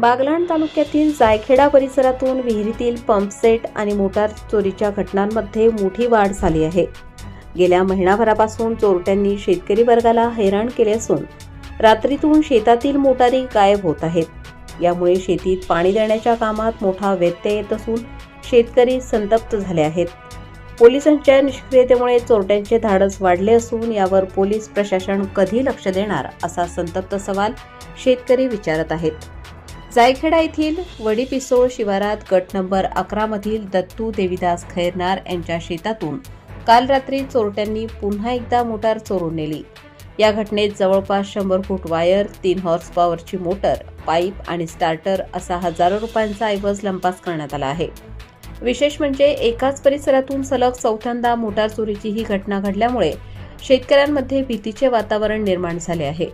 बागलाण तालुक्यातील जायखेडा परिसरातून विहिरीतील पंपसेट आणि मोटार चोरीच्या घटनांमध्ये मोठी वाढ झाली आहे. गेल्या महिनाभरापासून चोरट्यांनी शेतकरी वर्गाला हैराण केले असून रात्रीतून शेतातील मोटारी गायब होत आहेत. यामुळे शेतीत पाणी देण्याच्या कामात मोठा व्यत्यय येत असून शेतकरी संतप्त झाले आहेत. पोलिसांच्या निष्क्रियतेमुळे चोरट्यांचे धाडस वाढले असून यावर पोलीस प्रशासन कधी लक्ष देणार असा संतप्त सवाल शेतकरी विचारत आहेत. जायखेडा येथील वडीपिसोळ शिवारात गट नंबर अकरामधील दत्तू देविदास खैरनार यांच्या शेतातून काल रात्री चोरट्यांनी पुन्हा एकदा मोटार चोरून नेली. या घटनेत जवळपास शंभर फूट वायर तीन हॉर्स पॉवरची मोटर पाईप आणि स्टार्टर असा हजारो रुपयांचा ऐवज लंपास करण्यात आला आहे. विशेष म्हणजे एकाच परिसरातून सलग चौथ्यांदा मोटार चोरीची ही घटना घडल्यामुळे शेतकऱ्यांमध्ये भीतीचे वातावरण निर्माण झाले आहे.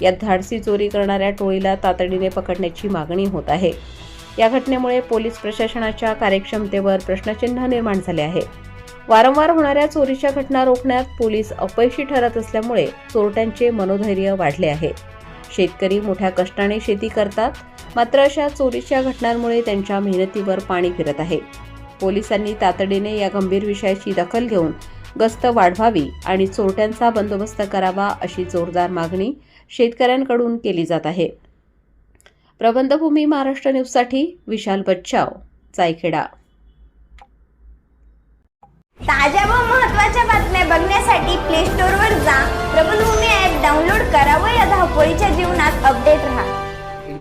यात धाडसी चोरी करणाऱ्या टोळीला तातडीने पकडण्याची मागणी होत आहे. या घटनेमुळे पोलीस प्रशासनाच्या कार्यक्षमतेवर प्रश्नचिन्ह निर्माण झाले आहे. वारंवार होणाऱ्या चोरीच्या घटना रोखण्यात पोलीस अपयशी ठरत असल्यामुळे चोरट्यांचे मनोधैर्य वाढले आहे. शेतकरी मोठ्या कष्टाने शेती करतात मात्र अशा चोरीच्या घटनांमुळे त्यांच्या मेहनतीवर पाणी फिरत आहे. पोलिसांनी तातडीने या गंभीर विषयाची दखल घेऊन गस्त वाढवावी आणि चोरट्यांचा बंदोबस्त करावा अशी जोरदार मागणी शेतकऱ्यांकडून केली जात आहे. प्रबंधभूमी महाराष्ट्र न्यूजसाठी विशाल बच्चाव जायखेडा. ताज्या व महत्त्वाच्या बातम्या बघण्यासाठी प्ले स्टोअरवर जा. प्रबलभूमी ॲप डाउनलोड करा व या धावपळीच्या जीवनात अपडेट राहा.